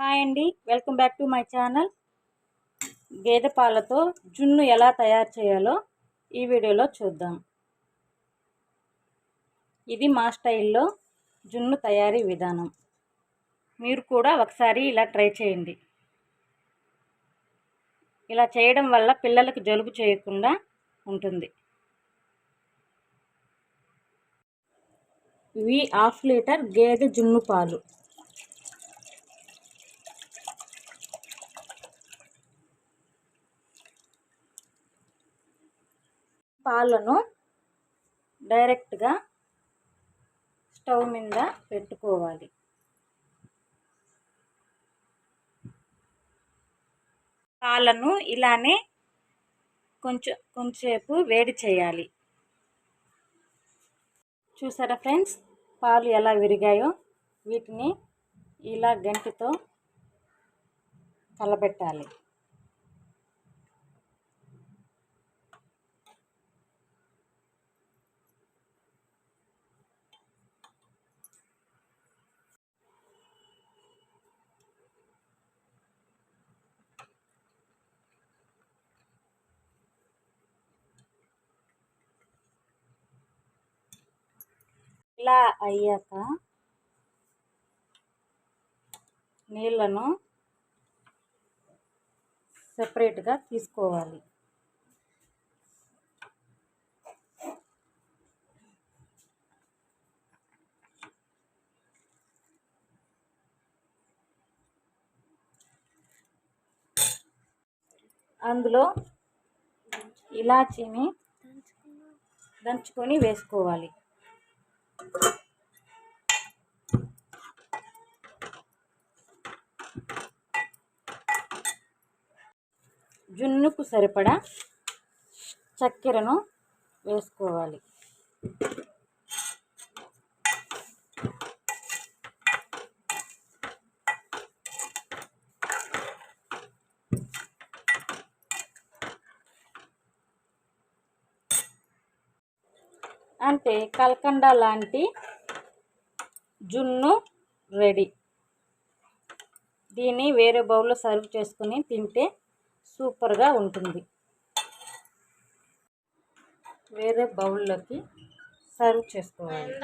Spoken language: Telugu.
హాయ్ అండి. Welcome back to my channel. గేదె పాలతో జున్ను ఎలా తయారు చేయాలో ఈ వీడియోలో చూద్దాం. ఇది మా స్టైల్లో జున్ను తయారీ విధానం. మీరు కూడా ఒకసారి ఇలా ట్రై చేయండి. ఇలా చేయడం వల్ల పిల్లలకు జలుబు చేయకుండా ఉంటుంది. ఇవి హాఫ్ లీటర్ గేదె జున్ను పాలు. పాలను డైరెక్ట్గా స్టవ్ మీద పెట్టుకోవాలి. పాలను ఇలానే కొంచెం కొంచెంసేపు వేడి చేయాలి. చూసారా ఫ్రెండ్స్? పాలు ఎలా విరిగాయో వీటిని ఇలా గంటితో కలబెట్టాలి. ఇలా అయ్యాక నీళ్ళను సపరేట్గా తీసుకోవాలి. అందులో ఇలాచీని దంచుకొని వేసుకోవాలి. జున్నుకు సరిపడా చక్కెరను వేసుకోవాలి. అంటే కల్కండ లాంటి జున్ను రెడీ. దీన్ని వేరే బౌల్లో సర్వ్ చేసుకుని తింటే సూపర్గా ఉంటుంది. వేరే బౌల్లోకి సర్వ్ చేసుకోవాలి.